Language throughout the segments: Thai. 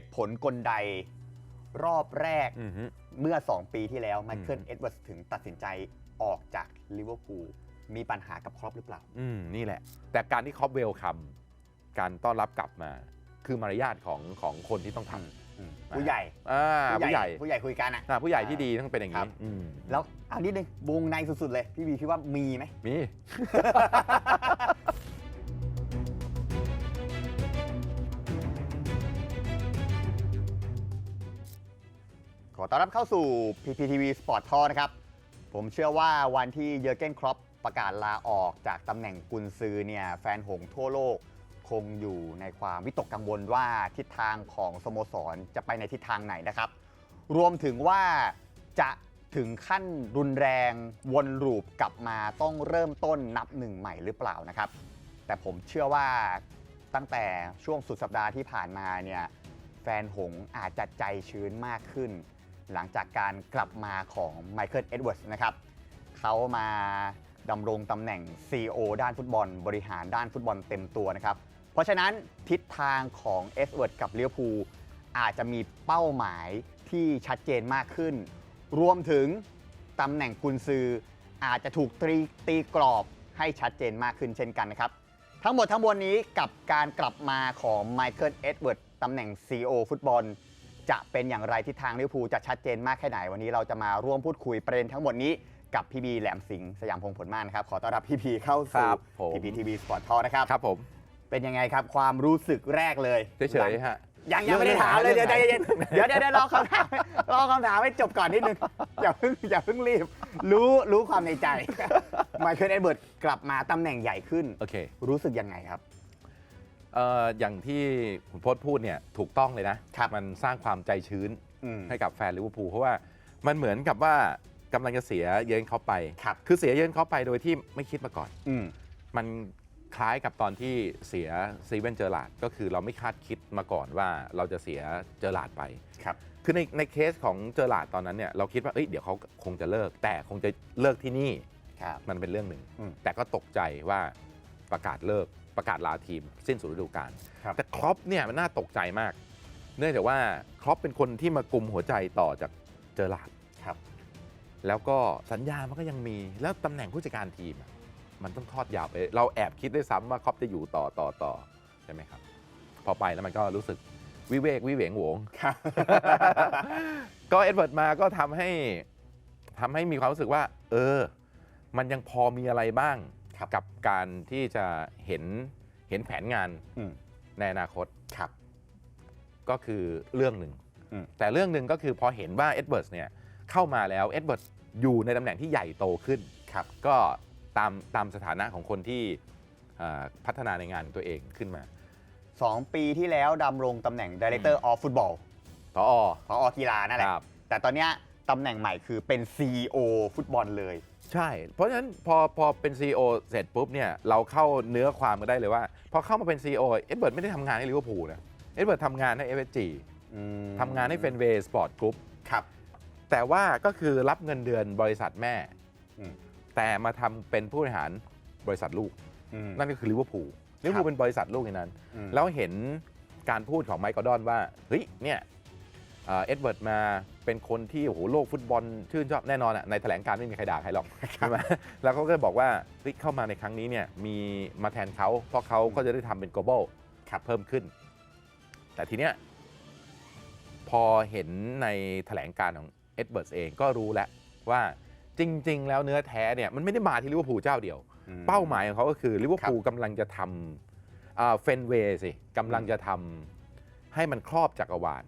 ตุผลกลใดรอบแรกอือฮึ เมื่อ 2 ปีที่แล้วไมเคิลอืมเอ็ดเวิร์ดถึงตัดสินใจออกจากลิเวอร์พูลมีปัญหากับครอปหรือเปล่า อืมนี่แหละ แต่การที่ครอปเวลคัมการต้อนรับกลับมา คือมารยาทของของคนที่ต้องทอืมผู้ใหญ่ำอ่าผู้ใหญ่ผู้ใหญ่คุยกันอะ อ่าผู้ใหญ่ที่ดีต้องเป็นอย่างครันี้บอืมแล้วอันนี้นึงวงในสุดๆเลย พี่บีคิดว่ามีไหม มี อต้อนรับเข้าสู่ PPTV Sport Talk นะครับ ผมเชื่อว่าวันที่เยอร์เกนครอปประกาศลาออกจากตำแหน่งกุนซือเนี่ยแฟนหงทั่วโลกคงอยู่ในความวิตกกังวลว่าทิศทางของสโมสรจะไปในทิศทางไหนนะครับ รวมถึงว่าจะถึงขั้นรุนแรงวนลูปกลับมาต้องเริ่มต้นนับหนึ่งใหม่หรือเปล่านะครับ แต่ผมเชื่อว่าตั้งแต่ช่วงสุดสัปดาห์ที่ผ่านมาเนี่ยแฟนหงอาจจะใจชื้นมากขึ้น หลังจากการกลับมาของไมเคิลเอ็ดเวิร์ดนะครับเขามาดำรงตำแหน่ง CEO ด้านฟุตบอล บริหารด้านฟุตบอลเต็มตัวนะครับ เพราะฉะนั้นทิศทางของเอ็ดเวิร์ดกับเลี้ยวภูอาจจะมีเป้าหมายที่ชัดเจนมากขึ้น รวมถึงตำแหน่งกุนซือ อาจจะถูกตรีตีกรอบให้ชัดเจนมากขึ้นเช่นกันนะครับ ทั้งหมดทั้งมวลนี้กับการกลับมาของไมเคิลเอ็ดเวิร์ดตำแหน่ง CEO ฟุตบอล จะเป็นอย่างไรทิศทางลิเวอร์พูลจะชัดเจนมากแค่ไหนวันนี้เราจะมาร่วมพูดคุยประเด็นทั้งหมดนี้กับพี่บีแหลมสิงห์สยามพงษ์ผลมากนะครับขอต้อนรับพี่บีเข้าครัสู่บผม พีพีทีวีสปอร์ตทอนะครับ ครับผมเป็นยังไงครับ ความรู้สึกแรกเลยเฉยๆฮะ ยังยังไม่ได้ถามเลยเรื่เดี๋ยวองไหนใจเย็นเดี๋ยวเดี๋ยวเดี๋ยวรอคำถามรอคำถามให้จบก่อนนิดนึง อย่าเพิ่งอย่าเพิ่งรีบ รู้รู้ความในใจ ไมเคิลเอ็ดเวิร์ดกลับมาตำแหน่งใหญ่ขึ้น โอเค รู้สึกยังไงครับ เอ่ออย่างที่คุณพจน์พูดเนี่ยถูกต้องเลยนะครับมันสร้างความใจชื้นอืม ให้กับแฟนลิเวอร์พูลเพราะว่ามันเหมือนกับว่ากำลังจะเสียเยินเขาไป ครับ คือเสียเยินเขาไปโดยที่ไม่คิดมาก่อน อืม มันคล้ายกับตอนที่เสียซีเวนเจอร์ลาดก็คือเราไม่คาดคิดมาก่อนว่าเราจะเสียเจอร์ลาดไป ครับ คือในในเคสของเจอร์ลาดตอนนั้นเนี่ยเราคิดว่าเอ้ยเดี๋ยวเขาคงจะเลิก แต่คงจะเลิกที่นี่ครับ มันเป็นเรื่องหนึ่ง อืม แต่ก็ตกใจว่าประกาศเลิกประกาศลาทีม สิ้นสุดฤดูกาลครับ แต่ครอปเนี่ยมันน่าตกใจมาก เนื่องจากว่าครอปเป็นคนที่มากลุ่มหัวใจต่อจากเจอร์ลาดครับ แล้วก็สัญญามันก็ยังมี แล้วตำแหน่งผู้จัดการทีมอะมันต้องทอดยาวไป เราแอบคิดด้วยซ้ำว่าครอปจะอยู่ต่อต่อต่อใช่ไหมครับ พอไปแล้วมันก็รู้สึกวิเวกวิเหวงโหวง ครับ ก็เอ็ดเวิร์ดมาก็ทำให้ทำให้มีความรู้สึกว่า เออ มันยังพอมีอะไรบ้าง ครับกับการที่จะเห็นเห็นแผนงานอืมในอนาคตครับก็คือเรื่องหนึ่ง อืม แต่เรื่องหนึ่งก็คือพอเห็นว่าเอ็ดเวิร์ดเนี่ยเข้ามาแล้วเอ็ดเวิร์ดอยู่ในตำแหน่งที่ใหญ่โตขึ้นครับก็ตามตามสถานะของคนที่เอ่อพัฒนาในงานตัวเองขึ้นมาสองปีที่แล้วดำรงตำแหน่ง Director of Football พอพอกีฬานั่นแหคละรับ แต่ตอนเนี้ย ตำแหน่งใหม่คือเป็น CEO ฟุตบอลเลย ใช่ เพราะฉะนั้นพอพอเป็น CEO เสร็จปุ๊บเนี่ยเราเข้าเนื้อความกันได้เลยว่า พอเข้ามาเป็น CEO เอ็ดเบิร์ดไม่ได้ทำงานให้ลิเวอร์พูลนะเอ็ดเบิร์ดทำงานให้เอเวจีทำงานให้เฟนเวย์สปอร์ตกรุ๊ปครับ แต่ว่าก็คือรับเงินเดือนบริษัทแม่ อืม แต่มาทำเป็นผู้บริหารบริษัทลูก อืม นั่นก็คือลิเวอร์พูลลิเวอร์พูลเป็นบริษัทลูกในนั้น อืม แล้วเห็นการพูดของไมค์กอร์ดอนว่า เฮ้ย เนี่ย เอ่อเอ็ดเวิร์ดมาเป็นคนที่โอ้โหโลกฟุตบอลชื่นชอบแน่นอนอะในแถลงการณ์ไม่มีใครด่าใครหรอกใช่ไหมแล้วเขาก็บอกว่าเฮ้ยเข้ามาในครั้งนี้เนี่ยมีมาแทนเขาเพราะเขาก็จะได้ทำเป็น global ครับเพิ่มขึ้น แต่ทีเนี้ยพอเห็นในแถลงการณ์ของเอ็ดเวิร์ดเองก็รู้แล้วว่าจริง ๆ แล้วเนื้อแท้เนี่ยมันไม่ได้มาที่ลิเวอร์พูลเจ้าเดียวอืมเป้าหมายของเขาก็คือลิเวอร์พูลกำลังจะทำเฟนเวย์สิกำลังจะทำให้มันครอบจักรวาล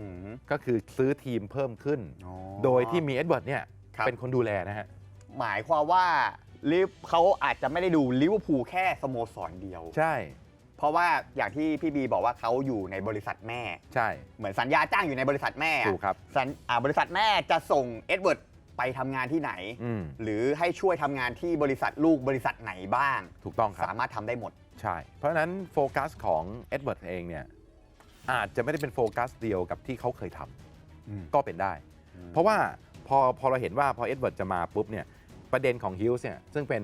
อืม ก็คือซื้อทีมเพิ่มขึ้น อ๋อโดยที่มีเอ็ดเวิร์ดเนี่ยครับ เป็นคนดูแลนะฮะ หมายความว่าลิฟเขาอาจจะไม่ได้ดูลิเวอร์พูลแค่สโมสรเดียว ใช่เพราะว่าอย่างที่พี่บีบอกว่าเขาอยู่ในบริษัทแม่ ใช่เหมือนสัญญาจ้างอยู่ในบริษัทแม่อะถูกครับ สัญอ่าบริษัทแม่จะส่งเอ็ดเวิร์ดไปทำงานที่ไหน อืม หรือให้ช่วยทำงานที่บริษัทลูกบริษัทไหนบ้าง ถูกต้องครับ สามารถทำได้หมด ใช่ เพราะฉะนั้นโฟกัสของเอ็ดเวิร์ดเองเนี่ย อาจจะไม่ได้เป็นโฟกัสเดียวกับที่เขาเคยทำก็เป็นได้ เพราะว่าพอพอเราเห็นว่าพอเอ็ดเวิร์ดจะมาปุ๊บเนี่ยประเด็นของฮิลส์เนี่ยซึ่งเป็น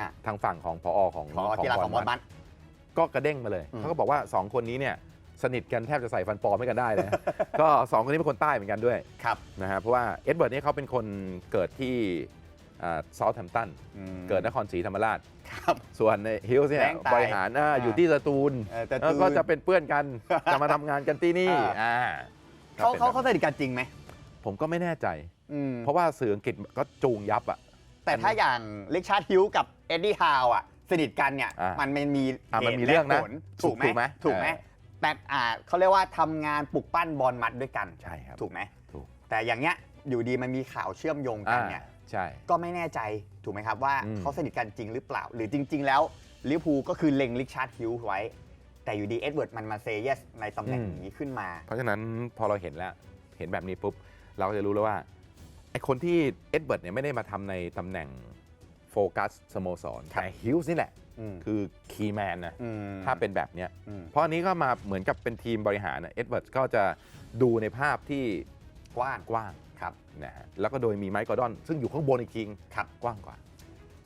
อะ ทางฝั่งของพอของขอกีฬาของบอลมับัสก็กระเด้งมาเลย อืม เขาก็บอกว่า 2 คนนี้เนี่ยสนิทกันแทบจะใส่ฟันปลอมให้กันได้เลย ก็สองคนนี้เป็นคนใต้เหมือนกันด้วยครับ นะฮะเพราะว่าเอ็ดเวิร์ดนี่เขาเป็นคนเกิดที่ ซาท์แฮมป์ตันอืมเกิดนครศรีธรรมราชครับส่วนฮิลส์เนี่ยแบงค์ตายบริหารอ่าอ่าอยู่ที่สตูลเออแต่แล้วก็จะเป็นเพื่อนกัน จะมาทำงานกันที่นี่อ่าอ่าเขาก็เขาป็นเขาแบบสนิทกันจริงไหม ผมก็ไม่แน่ใจอืมเพราะว่าสื่ออังกฤษก็จูงยับอะแต่ถ้าอย่างลิกชาร์ดฮิวกับเอ็ดดี้ฮาวอะสนิทกันเนี่ยอะมันมันมีอะเหมันตุมีเรื่องนะและผลถูกไหมถูกไหมถูกไหมเออแต่อ่าเขาเรียกว่าทำงานปลุกปั้นบอลมัดด้วยกันใช่ครับถูกไหมถูกแต่อย่างเงี้ยอยู่ดีมันมีข่าวเชื่อมโยงกันเนี่ยอ่า ใช่ ก็ไม่แน่ใจถูกไหมครับว่าอืม เขาสนิทกันจริงหรือเปล่า หรือจริง ๆ แล้วลิเวอร์พูลก็คือเล็งลิกชาร์ดฮิวไว้ แต่อยู่ดีเอ็ดเวิร์ดมันมาเซเยสในตำแหน่งนี้ขึ้นมา เพราะฉะนั้นพอเราเห็นแล้ว เห็นแบบนี้ปุ๊บ เราก็จะรู้แล้วว่าไอคนที่เอ็ดเวิร์ดเนี่ยไม่ได้มาทำในตำแหน่งโฟกัสสโมสรครับแต่ฮิลส์นี่แหละ อืมคือคีย์แมนนะมถ้าเป็นแบบเนี้ย อืมเพราะอันนี้ก็มาเหมือนกับเป็นทีมบริหารนะเอ็ดเวิร์ดก็จะดูในภาพที่กว้างกว้าง ครับนะฮะแล้วก็โดยมีไมค์กอร์ดอน ซึ่งอยู่ข้างบนอีกทีครับกว้างกว่า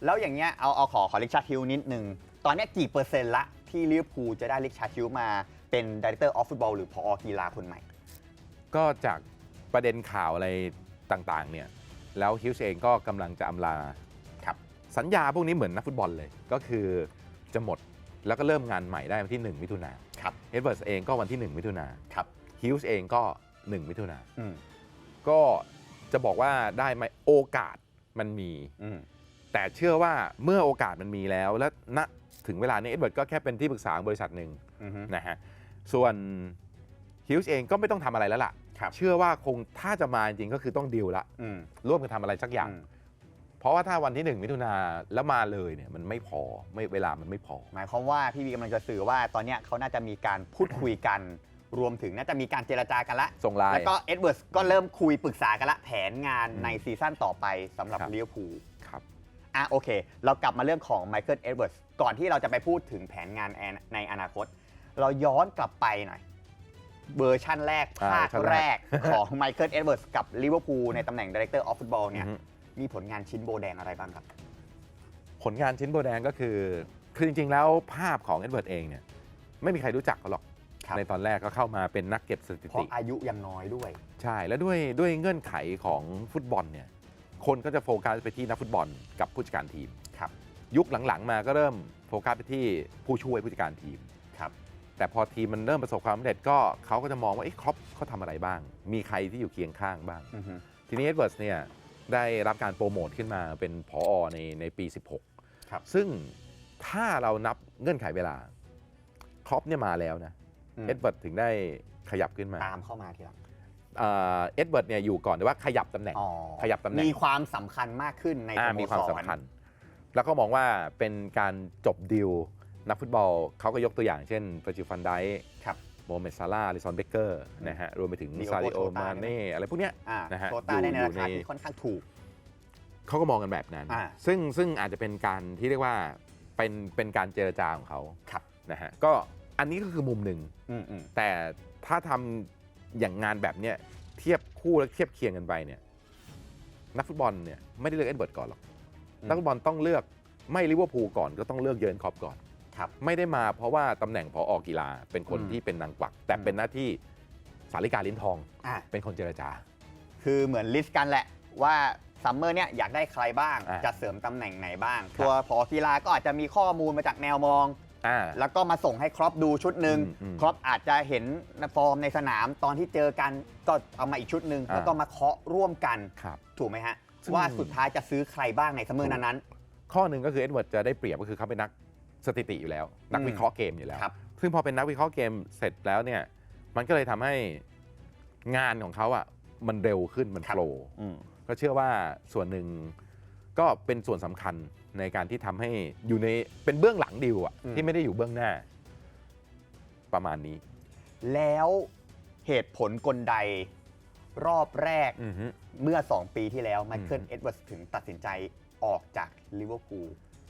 แล้วอย่างเงี้ยเอาเอาขอขอลิกชาร์ดฮิวนิดนึง ตอนเนี้ยกี่เปอร์เซ็นต์ละที่ลิเวอร์พูลจะได้ลิกชาร์ดฮิวมาเป็นดีเรคเตอร์ออฟฟุตบอลหรือพอกีฬาคนใหม่ ก็จากประเด็นข่าวอะไรต่างๆเนี่ยแล้วฮิลส์เองก็กำลังจะอำลาครับสัญญาพวกนี้เหมือนนักฟุตบอลเลย ก็คือจะหมดแล้วก็เริ่มงานใหม่ได้วันที่ 1 มิถุนาครับเอ็ดเวิร์ดเองก็วันที่ 1 มิถุนาครับฮิลส์เองก็ 1 มิถุนา อืม ก็จะบอกว่าได้ไหมโอกาสมันมี อืมแต่เชื่อว่าเมื่อโอกาสมันมีแล้ว และณถึงเวลานี้เอ็ดเวิร์ดก็แค่เป็นที่ปรึกษาของบริษัทหนึ่งอืมนะฮะส่วนฮิลส์เองก็ไม่ต้องทำอะไรแล้วล่ะ ครับ เชื่อว่าคงถ้าจะมาจริงๆก็คือต้องดีลละ อืมร่วมกันทำอะไรสักอย่างอืมเพราะว่าถ้าวันที่1มิถุนาแล้วมาเลยเนี่ยมันไม่พอไม่เวลามันไม่พอ หมายความว่าพี่บีกำลังจะสื่อว่าตอนเนี้ยเขาน่าจะมีการพูดคุยกัน รวมถึงน่าจะมีการเจรจากันละส่งไลน์ แล้วก็เอ็ดเวิร์ดก็เริ่มคุยปรึกษากันละแผนงานอืมในซีซั่นต่อไปสำหรับครับ ลิเวอร์พูล ครับ อะโอเค เรากลับมาเรื่องของไมเคิลเอ็ดเวิร์ดก่อนที่เราจะไปพูดถึงแผนงานในอนาคต เราย้อนกลับไปหน่อย เวอร์ชั่นแรก อ่าภาคเวอร์ชั่นแรแรกกของไมเคิลเอ็ดเวิร์ดกับลิเวอร์พูลในตำแหน่งดีเรคเตอร์ออฟฟุตบอลเนี่ยอือฮึ มีผลงานชิ้นโบแดงอะไรบ้างครับ ผลงานชิ้นโบแดงก็คือ คือจริง ๆ แล้วภาพของเอ็ดเวิร์ดเองเนี่ยไม่มีใครรู้จักเขาหรอกครับ ในตอนแรกก็เข้ามาเป็นนักเก็บสถิเพราะติอายุยังน้อยด้วย ใช่ แล้วด้วยด้วยเงื่อนไขของฟุตบอลเนี่ยคนก็จะโฟกัสไปที่นักฟุตบอลกับผู้จัดการทีม ครับ ยุคหลังๆ มาก็เริ่มโฟกัสไปที่ผู้ช่วยผู้จัดการทีม ครับ แต่พอทีมมันเริ่มประสบความสำเร็จก็เขาก็จะมองว่าเอ๊ะครอปเขาทำอะไรบ้าง มีใครที่อยู่เคียงข้างบ้าง อือฮึทีนี้เอ็ดเวิร์ดเนี่ยได้รับการโปรโมทขึ้นมาเป็นผออในในปี16ครับซึ่งถ้าเรานับเงื่อนไขเวลาครอปเนี่ยมาแล้วนะอืม เอ็ดเวิร์ดถึงได้ขยับขึ้นมาตามเข้ามาทีหลังเอ่อเอ็ดเวิร์ดเนี่ยอยู่ก่อนแต่ว่าขยับตำแหน่งอ๋อขยับตำแหน่งมีความสำคัญมากขึ้นในสอ่าโมมีสความรสำคัญ แล้วก็มองว่าเป็นการจบดีลนักฟุตบอลเขาก็ยกตัวอย่างเช่นเฟอร์จิฟันไดครับโมเมดซาร่าลิซอนเบเกอร์นะฮะรวมไปถึง Diogo ซาริโอ Jota มาเน่อะไรพวกเนี้ยอ่านะฮะโซต้าได้ในอยู่ราคาในที่ค่อนข้างถูก เขาก็มองกันแบบนั้นอ่าซึ่งซึ่งอาจจะเป็นการที่เรียกว่าเป็นเป็นการเจรจาของเขาครับนะฮะก็ อันนี้ก็คือมุมหนึ่ง อืมอืมแต่ถ้าทำอย่างงานแบบเนี้ยเทียบคู่และเทียบเคียงกันไปเนี่ย นักฟุตบอลเนี่ยไม่ได้เลือกเอ็ดเวิร์ดก่อนหรอก นักฟุตบอลต้องเลือกไม่ลิเวอร์พูลก่อนก็ต้องเลือกเยิร์นคล็อปก่อน ครับ ไม่ได้มาเพราะว่าตำแหน่งพอออกกีฬาเป็นคนอืมที่เป็นนางกวัก แต่อืม เป็นหน้าที่สาริกาลิ้นทองอ่าเป็นคนเจรจา คือเหมือนลิสต์กันแหละ ว่าซัมเมอร์เนี่ยอยากได้ใครบ้าง อ่าจะเสริมตำแหน่งไหนบ้างครับตัวพอกีฬาก็อาจจะมีข้อมูลมาจากแนวมอง อ่าแล้วก็มาส่งให้ครอปดูชุดหนึ่งอืมอืมครอปอาจจะเห็นฟอร์มในสนามตอนที่เจอกันก็เอามาอีกชุดหนึ่งอ่า แล้วก็มาเคาะร่วมกันครับ ถูกไหมฮะซึ่ง ว่าสุดท้ายจะซื้อใครบ้างในซัมเมอร์นั้น ข้อหนึ่งก็คือเอ็ดเวิร์ดจะได้เปรียบก็คือเขาเป็นนักสถิติอยู่แล้ว นักอืมวิเคราะห์เกมอยู่แล้วๆครับ ซึ่งพอเป็นนักวิเคราะห์เกมเสร็จแล้วเนี่ย มันก็เลยทำให้งานของเขาอะมันเร็วขึ้นมันครับโฟล์อืม ก็เชื่อว่าส่วนหนึ่งก็เป็นส่วนสำคัญ ในการที่ทำให้อยู่ในเป็นเบื้องหลังดีลอะอืม ที่ไม่ได้อยู่เบื้องหน้า ประมาณนี้แล้วเหตุผลกลใดรอบแรกอือฮึ เมื่อ 2 ปีที่แล้วไมเคิลอืม เอ็ดเวิร์ดถึงตัดสินใจออกจากลิเวอร์พูล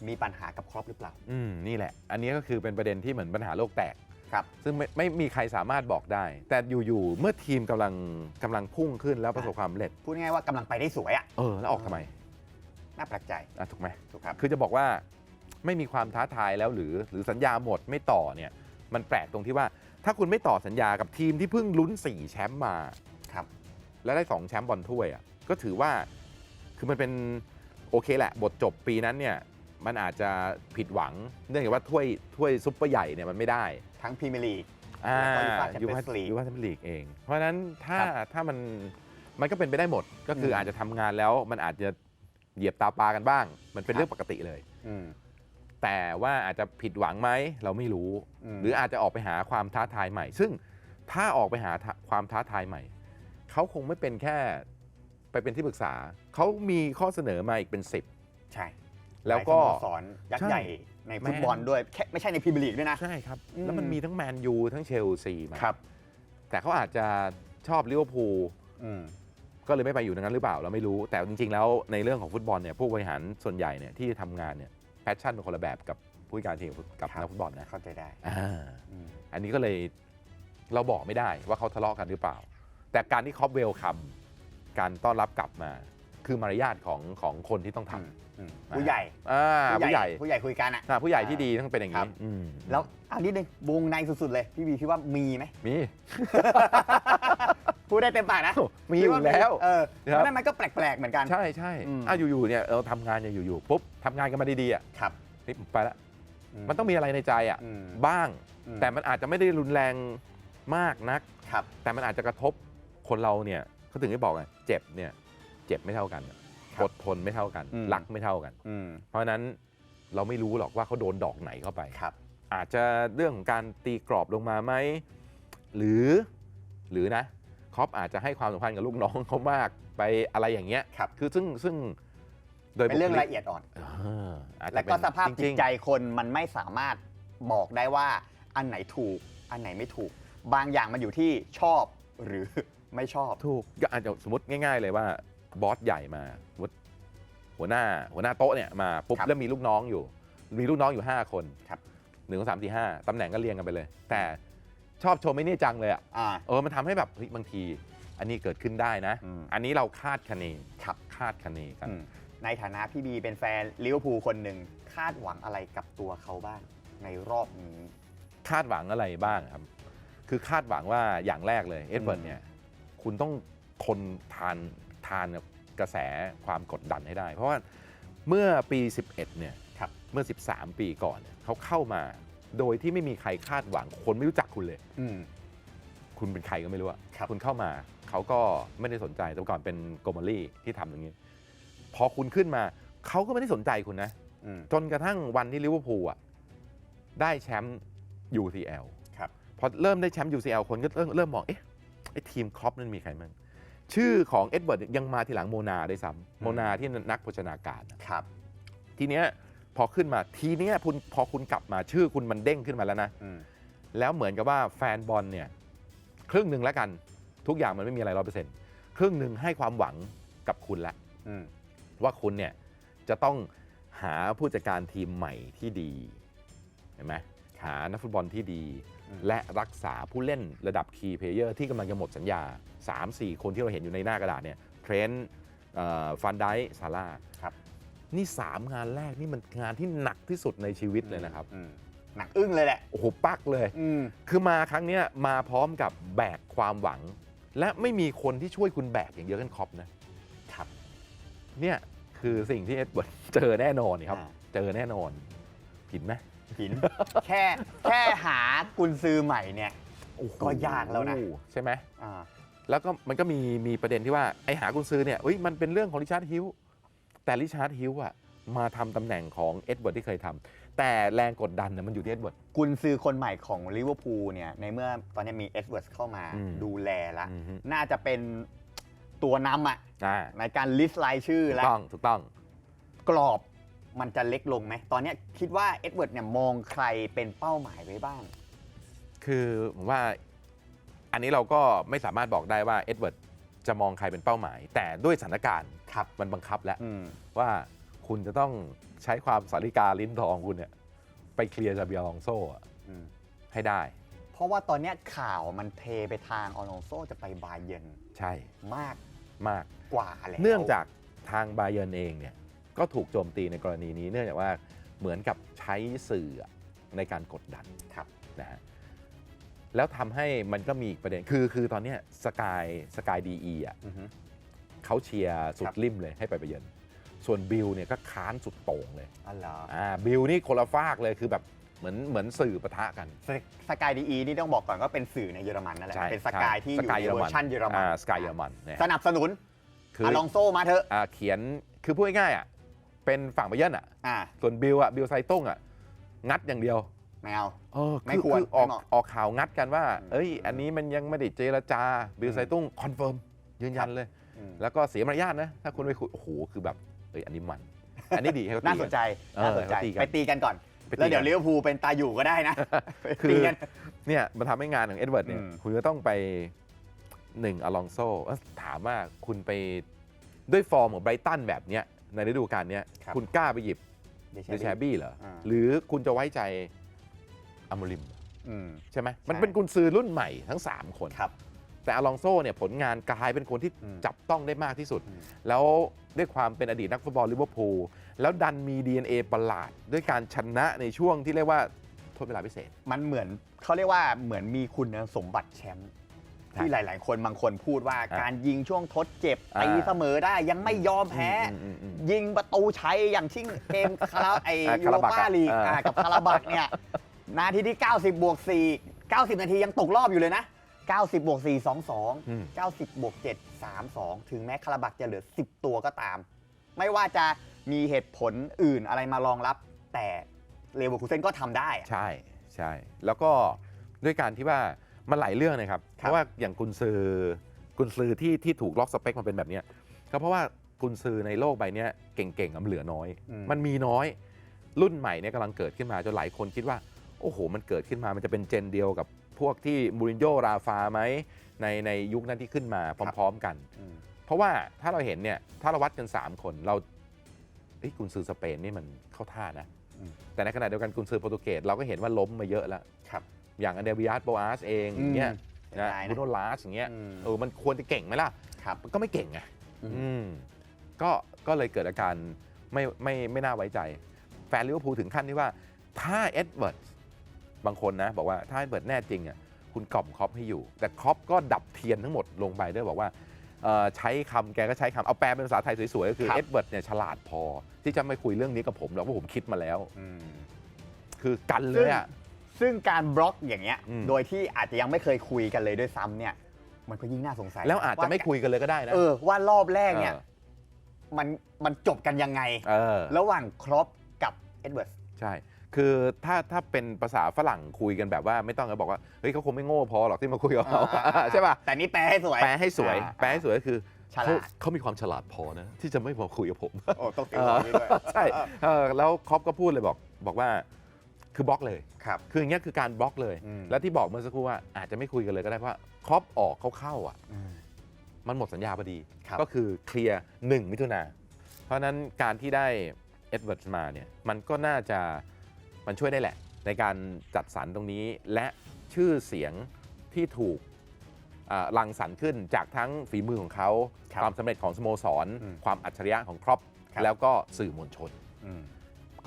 มีปัญหากับครอปหรือเปล่า อืมนี่แหละ อันนี้ก็คือเป็นประเด็นที่เหมือนปัญหาโลกแตก ครับ ซึ่งไม่ไม่มีใครสามารถบอกได้ แต่อยู่ๆเมื่อทีมกำลังกำลังพุ่งขึ้นแล้วประสบความสำเร็จ พูดง่ายๆว่ากำลังไปได้สวยอะ เออแล้วออกทำไม น่าแปลกใจอะถูกไหมถูกครับคือจะบอกว่าไม่มีความท้าทายแล้วหรือหรือสัญญาหมดไม่ต่อเนี่ยมันแปลกตรงที่ว่าถ้าคุณไม่ต่อสัญญากับทีมที่เพิ่งลุ้น 4 แชมป์มาครับแล้วได้ 2 แชมป์บอลถ้วยอะก็ถือว่าคือมันเป็นโอเคแหละ บทจบปีนั้นเนี่ยมันอาจจะผิดหวังเนื่องจากว่าถ้วยถ้วยซุปเปอร์ใหญ่เนี่ยมันไม่ได้ ทั้งพรีเมียร์ลีกอ่าแล้วก็ยู UEFA ฟ่า Champions League ยูฟ่าแชมเปี้ยนลีกเอง เพราะฉะนั้นถ้าครับถ้ามันมันก็เป็นไปได้หมดก็คืออมอาจจะทำงานแล้วมันอาจจะ เหยียบตาปลากันบ้าง มันเป็นครับเรื่องปกติเลย อืม แต่ว่าอาจจะผิดหวังไหมเราไม่รู้มหรืออาจจะออกไปหาความท้าทายใหม่ ซึ่งถ้าออกไปหาท้าความท้าทายใหม่ เขาคงไม่เป็นแค่ไปเป็นที่ปรึกษา เขามีข้อเสนอมาอีกเป็นสิบใช่แล้วก็ หายสโมสรยักใช่ษ์ใหญ่ในฟุตบอลแมนด้วยแค่ไม่ใช่ในพรีเมียร์ลีกด้วยนะ ใช่ครับ อืม แล้วมันมีทั้งแมนยูทั้งเชลซีมาครับแต่เขาอาจจะชอบลิเวอร์พูล อืม ก็เลยไม่ไปอยู่ตรงนั้นหรือเปล่าเราไม่รู้แต่จริงๆ แล้วในเรื่องของฟุตบอลเนี่ยผู้บริหารส่วนใหญ่เนี่ยที่ทำงานเนี่ยแพชชั่นเป็นคนละแบบกับผู้จัดการทีมกับครับนักฟุตบอลนะเข้าใจได้อ่าอืมอันนี้ก็เลยเราบอกไม่ได้ว่าเขาทะเลาะกันหรือเปล่า แต่การที่คอปเวลคัมการต้อนรับกลับมา คือมารยาทของของคนที่ต้องทอืมอืมำ ผู้ใหญ่อ่าผู้ใหญ่ผู้ใหญ่คุยกันอะอ่าผู้ใหญ่ที่ดีต้องเป็นอย่างครันี้บอืมแล้วอันนี้นึงวงในสุดๆเลยพี่บีคิดว่ามีไหมมี พูดได้เต็มปากนะมีอยู่แล้วเออครับนั่นมันก็แปลกๆเหมือนกัน ใช่ใช่อืมอะอยู่ๆเนี่ยเราทำงานเนี่ยอยู่ๆปุ๊บทำงานกันมาดีๆอะครับนี่ไปละมันต้องมีอะไรในใจอะอืมบ้างอืมแต่มันอาจจะไม่ได้รุนแรงมากนักครับแต่มันอาจจะกระทบคนเราเนี่ยเขาถึงได้บอกไงเจ็บเนี่ยเจ็บไม่เท่ากันครับ อดทนไม่เท่ากัน อืม รักไม่เท่ากัน อืม เพราะฉะนั้นเราไม่รู้หรอกว่าเขาโดนดอกไหนเข้าไป ครับ อาจจะเรื่องของการตีกรอบลงมาไหมหรือหรือนะครอปอาจจะให้ความสำคัญกับลูกน้องเขามากไปอะไรอย่างเงี้ยครับ คือซึ่งซึ่งโดยเป็นเรื่องบุคละเอียดอ่อนเอออาจจะและก็เป็นสภาพจิริตงๆใจคนมันไม่สามารถบอกได้ว่าอันไหนถูก อันไหนไม่ถูก บางอย่างมันอยู่ที่ชอบหรือ ไม่ชอบ ถูกก็อาจจะสมมติง่าย ๆ เลยว่า บอสใหญ่มาสมมติหัวหน้าหัวหน้าโต๊ะเนี่ยมาปุ๊บครับแล้วมีลูกน้องอยู่ มีลูกน้องอยู่ 5 คนครับหนึ่งสองสามสี่ห้าตำแหน่งก็เรียงกันไปเลย แต่ชอบโชว์ไม่นี่จังเลยอะอ่าเออมันทำให้แบบเฮ้ยบางที อันนี้เกิดขึ้นได้นะอืมอันนี้เราคาดคะเนครับคาดคะเนกันอืมในฐานะพี่บีเป็นแฟนลิเวอร์พูลคนหนึ่งคาดหวังอะไรกับตัวเขาบ้างในรอบนี้คาดหวังอะไรบ้างครับ คือคาดหวังว่าอย่างแรกเลยเอ็ดเวิร์ดอืมเนี่ย คุณต้องทนทาน ทานกับกระแสความกดดันให้ได้ เพราะว่าเมื่อปี 11 เนี่ยครับเมื่อ 13 ปีก่อนเนี่ยเขาเข้ามาโดยที่ไม่มีใครคาดหวังคนไม่รู้จักคุณเลยอืมคุณเป็นใครก็ไม่รู้อะครับคุณเข้ามาเขาก็ไม่ได้สนใจแต่ก่อนเป็นโกมารี่ที่ทำอย่างนี้ พอคุณขึ้นมาเขาก็ไม่ได้สนใจคุณนะอืมจนกระทั่งวันที่ลิเวอร์พูลอะได้แชมป์ UCL ครับพอเริ่มได้แชมป์ UCL คนก็เริ่มเริ่มมองเอ๊ะไอ้ทีมครอปนั้นมีใครมั่ง ชื่อของเอ็ดเวิร์ดยังมาทีหลังโมนาด้วยซ้ำโมนาที่นักโภชนาการอะครับ ทีเนี้ยพอขึ้นมาทีเนี้ยคุณพอคุณกลับมาชื่อคุณมันเด้งขึ้นมาแล้วนะ อืมแล้วเหมือนกับว่าแฟนบอลเนี่ยครึ่งหนึ่งแล้วกัน ทุกอย่างมันไม่มีอะไรร้อยเปอร์เซ็นต์ครึ่งหนึ่งให้ความหวังกับคุณละ อืมว่าคุณเนี่ยจะต้องหาผู้จัดการทีมใหม่ที่ดีเห็นไหมหานักฟุตบอลที่ดีอืม และรักษาผู้เล่นระดับคีย์เพลเยอร์ที่กำลังจะหมดสัญญา 3-4 คนที่เราเห็นอยู่ในหน้ากระดาษเนี่ยเทรนต์ฟันไดซาร่าครับ นี่ 3 งานแรกนี่มันงานที่หนักที่สุดในชีวิตเลยนะครับอืมหนักอึ้งเลยแหละ โอ้โห ปักเลยอืมคือมาครั้งเนี้ยมาพร้อมกับแบกความหวัง และไม่มีคนที่ช่วยคุณแบกอย่างเยอะกันครอปนะครับ เนี่ยคือสิ่งที่เอ็ดเวิร์ดเจอแน่นอนครับอ่าเจอแน่นอน ผิดไหม หิน แค่แค่หากุญซือใหม่เนี่ย โอ้โหก็ยากแล้วนะ ใช่ไหม อ่า แล้วก็มันก็มีมีประเด็นที่ว่า ไอ้หากุญซื้อเนี่ยเอ้ยมันเป็นเรื่องของริชาร์ดฮิลแต่ริชาร์ดฮิลอะมาทำตำแหน่งของเอ็ดเวิร์ดที่เคยทำแต่แรงกดดันเนี่ยมันอยู่ที่เอ็ดเวิร์ด กุญซือคนใหม่ของลิเวอร์พูลเนี่ย ในเมื่อตอนนี้มีเอ็ดเวิร์ดเข้ามาอืม ดูแลละ อือฮึน่าจะเป็นตัวนำอะอ่าในการลิสต์รายชื่อถูกและต้องถูกต้อง กรอบ มันจะเล็กลงไหม ตอนเนี้ยคิดว่าเอ็ดเวิร์ดเนี่ยมองใครเป็นเป้าหมายไว้บ้าง คือผมว่าอันนี้เราก็ไม่สามารถบอกได้ว่าเอ็ดเวิร์ดจะมองใครเป็นเป้าหมาย แต่ด้วยสถานการณ์ครับมันบังคับแล้วอืม ว่าคุณจะต้องใช้ความสาริกาลิ้นทองคุณเนี่ยไปเคลียร์ซาเบียลองโซ่อะอืม ให้ได้ เพราะว่าตอนเนี้ยข่าวมันเทไปทางออลองโซจะไปบาเยร์นใช่มากมาก กว่าแล้วเนื่องจากทางบาเยิร์นเองเนี่ย ก็ถูกโจมตีในกรณีนี้เนื่องจากว่าเหมือนกับใช้สื่อในการกดดันครับนะฮะแล้วทำให้มันก็มีอีกประเด็นคือคือตอนเนี้ยสกายสกายดีอีอะอือฮึ เขาเชียร์สุครัดบริมเลยให้ไปไปเยือนส่วนบิลเนี่ยก็ค้านสุดโต่งเลยอ๋อเหรออ่าบิลนี่คนละฟากเลยคือแบบเหมือนเหมือนสื่อปะทะกันสกายดีอีนี่ต้องบอกก่อนก็เป็นสื่อในเยอรมันนั่นแหละใช่เป็นสกายที่อยู่สกายในเยอรเวอมันร์ชันเยอรมันอ่าสกายเยอรมันเนี่ยสนับสนุนคืออลองโซมาเถอะ อ่าเขียนคือพูดง่ายๆอะ เป็นฝั่งไปเยือนอะ อ่าส่วนบิลอะบิลไซต้งอะงัดอย่างเดียวไม่เอา เออไม่คือควรคือออกไม่เหมาะออกข่าวงัดกันว่าอืมเอ้ย อันนี้มันยังไม่ได้เจรจาบิลไซตุ้งคอนเฟิร์มยืนยันเลย อืม แล้วก็เสียมารยาทนะถ้าคุณไปคุยโอ้โหคือแบบเอ้ยอันนี้มัน อันนี้ดีให้เขาตีน่าสนใจเออน่าสนใจ เขาตีกันไปตีกันก่อน ไปตีแล้วเดี๋ยวกันลิเวอร์พูลเป็นตาอยู่ก็ได้นะไปคือ ตีกัน เนี่ยมันทำให้งานของเอ็ดเวิร์ดเนี่ยอืม คุณก็ต้องไปหนึ่งอลองโซถามว่าคุณไปด้วยฟอร์มของไบรตันแบบเนี้ย ในฤดูกาลเนี้ยคุณกล้าไปหยิบเดชาบี้เหรออ่าหรือคุณจะไว้ใจอโมริมอืม ใช่ไหมมันใช่เป็นกุนซือรุ่นใหม่ทั้ง 3 คน ครับ แต่อลองโซเนี่ยผลงานกลายเป็นคนที่อืมจับต้องได้มากที่สุด อืม แล้วด้วยความเป็นอดีตนักฟุตบอลลิเวอร์พูลแล้วดันมี DNA ประหลาด ด้วยการชนะในช่วงที่เรียกว่าโทษเวลาพิเศษ มันเหมือนเขาเรียกว่าเหมือนมีคุณสมบัติแชมป์ใช่ ที่หลาย ๆ คนบางคนพูดว่าอะการยิงช่วงทดเจ็บอ่าตีเสมอได้ยังไม่ยอมแพ้อืมอืมอืมยิงประตูชัยอย่างชิงเกมคาราไออะยูโรคาราบักปาอะลีกอ่าอ่ากับคาราบักเนี่ยนาทีที่ 90 บวก 4 90 นาทียังตกรอบอยู่เลยนะ 90 บวก 4 2อืม2 90 บวก 7 3 2 ถึงแม้คาราบักจะเหลือ 10 ตัวก็ตาม ไม่ว่าจะมีเหตุผลอื่นอะไรมารองรับ แต่เลเวอร์คูเซนก็ทำได้อะใช่ใช่ แล้วก็ด้วยการที่ว่า มันหลายเรื่องนะครับคเพรับราะว่าอย่างกุนซือกุนซือที่ที่ถูกล็อกสเปคมาเป็นแบบเนี้ยก็เพราะว่ากุนซือในโลกใบเนี้ยเก่งๆอะมันเหลือน้อยอืมมันมีน้อยรุ่นใหม่เนี่ยกำลังเกิดขึ้นมาจนหลายคนคิดว่า โอ้โห มันเกิดขึ้นมามันจะเป็นเจนเดียวกับพวกที่มูรินโญ่ราฟาไหมในในยุคนั้นที่ขึ้นมาพร้อม ๆ กันอืมเพราะว่าถ้าเราเห็นเนี่ยถ้าเราวัดกัน 3 คนเราเอ้ยกุนซือสเปนนี่มันเข้าท่านะอืมแต่ในขณะเดียวกันกุนซือโปรตุเกสเราก็เห็นว่าล้มมาเยอะแล้วครับ อย่างอันเดวิอาร์โบอาสเองอย่างเงี้ยเสียนะดายนะบูโนลาสอย่างเงี้ยอืมเออมันควรจะเก่งไหมล่ะครับมันก็ไม่เก่งไงอืมอืมก็ก็เลยเกิดอาการไม่ไม่ไม่น่าไว้ใจ แฟนลิเวอร์พูลถึงขั้นที่ว่าถ้าเอ็ดเวิร์ดบางคนนะ บอกว่าถ้าเอ็ดเวิร์ดแน่จริงอะคุณกล่อมครอปให้อยู่ แต่ครอปก็ดับเทียนทั้งหมดลงไปด้วยบอกว่าเอ่อใช้คำแกก็ใช้คำเอาแปลเป็นภาษาไทยสวยๆ ก็คือครับเอ็ดเวิร์ดเนี่ยฉลาดพอ ที่จะไม่คุยเรื่องนี้กับผมหรอกเพราะผมคิดมาแล้วอืมคือกันเลยอะ ซึ่งการบล็อกอย่างเงี้ย อืม โดยที่อาจจะยังไม่เคยคุยกันเลยด้วยซ้ำเนี่ย มันก็ยิ่งน่าสงสัยแล้วอาจจะไม่คุยกันเลยก็ได้นะเออว่ารอบแรกเนี่ยเออมันมันจบกันยังไงเออ ระหว่างครอปกับเอ็ดเวิร์ด ใช่ คือถ้าถ้าเป็นภาษาฝรั่งคุยกันแบบว่าไม่ต้องจะบอกว่า เฮ้ยเขาคงไม่โง่พอหรอกที่มาคุยกับเราใช่ป่ะ แต่นี่แปลให้สวย แปลให้สวย อ่าแปลให้สวยก็คือฉลาเขาดเขามีความฉลาดพอนะ ที่จะไม่มาคุยกับผม โอ้ต้องตีความนี้ด้วย ใช่เออแล้วคอปก็พูดเลยบอกบอกว่า คือบล็อกเลย ครับ คืออย่างเงี้ยคือการบล็อกเลย อืม แล้วที่บอกเมื่อสักครู่ว่าอาจจะไม่คุยกันเลยก็ได้เพราะว่าคอปออกเขาเข้าอะ อืม มันหมดสัญญาพอดี ครับก็คือเคลียร์หนึ่งมิถุนา เพราะฉะนั้นการที่ได้เอ็ดเวิร์ดมาเนี่ย มันก็น่าจะมันช่วยได้แหละ ในการจัดสรรตรงนี้ และชื่อเสียงที่ถูกอ่ารังสรรค์ขึ้นจากทั้งฝีมือของเขา ครับความสำเร็จของสโมสร อืมความอัจฉริยะของครอป ครับ แล้วก็สื่อมวลชน อืม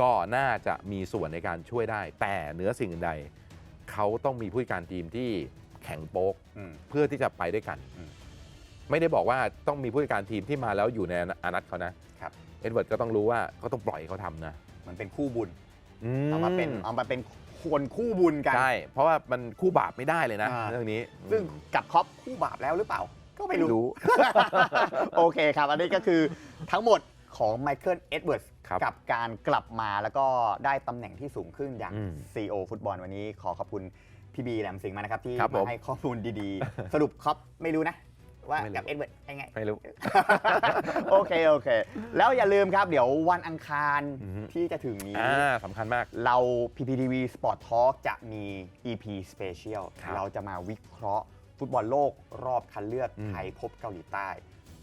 ก็น่าจะมีส่วนในการช่วยได้ แต่เหนือสิ่งอื่นใดเขาต้องมีผู้จัดการทีมที่แข็งโป๊กอืมเพื่อที่จะไปด้วยกันอืมไม่ได้บอกว่าต้องมีผู้จัดการทีมที่มาแล้วอยู่ในอานัตเขานะครับเอ็ดเวิร์ดก็ต้องรู้ว่าเขาต้องปล่อยเขาทำนะมันเป็นคู่บุญอืเอามาเป็นเอามาเป็นคนคู่บุญกันใช่เพราะว่ามันคู่บาปไม่ได้เลยนะอ่าเรื่องนี้ซึ่งอืมกับครอปคู่บาปแล้วหรือเปล่า ก็ไม่ไม่รู้รู้ โอเคครับ อันนี้ก็คือทั้งหมด ของไมเคิลเอ็ดเวิร์ดครับกับการกลับมาแล้วก็ได้ตำแหน่งที่สูงขึ้นอย่าง อืม CEO ฟุตบอลวันนี้ขอขอบคุณพี่บีแหลมสิงห์มากนะครับ ที่ครับผมมาให้ข้อมูลดีๆ สรุปครับไม่รู้นะ ว่าไม่รู้ กับเอ็ดเวิร์ดยังไง ไม่รู้ โอเค โอเค แล้วอย่าลืมครับ เดี๋ยววันอังคารอือฮึ ที่จะถึงนี้ อ่าสำคัญมาก เรา PPTV Sport Talk จะมี EP Special ครับเราจะมาวิเคราะห์ฟุตบอลโลกรอบคัดเลือกอืมไทยพบเกาหลีใต้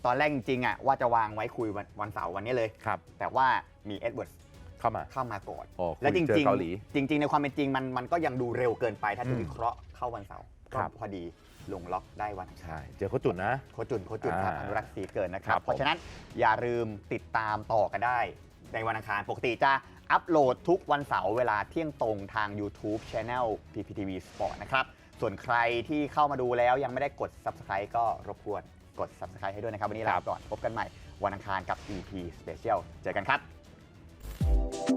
ตอนแรกจริงๆอะว่าจะวางไว้คุยวันวันเสาร์วันนี้เลย ครับแต่ว่ามีเอ็ดเวิร์ดเข้ามา เข้ามาก่อนโอ้คุยและจเจอริงเกาหลี ๆจริง ๆ ในความเป็นจริงมันมันก็ยังดูเร็วเกินไปถ้าจะอืมวิเคราะห์เข้าวันเสาร์คก็รับ พอดีลงล็อกได้วันอังคาร ใช่เจอเขาจุดนะ โคชจุนโคชจุนครับอ่าอนุรักษ์ศรีเกิดนะคครัรับบเพราะฉะนั้นอย่าลืมติดตามต่อกันได้ ในวันอังคารปกติจะอัปโหลดทุกวันเสาร์เวลาเที่ยงตรงทาง YouTube Channel PPTV Sport นะครับ ส่วนใครที่เข้ามาดูแล้วยังไม่ได้กด Subscribe ก็รบกวน กด subscribe ให้ด้วยนะครับ วันนี้ลาไปก่อนพบกันใหม่วันอังคารกับ EP Special เจอกันครับ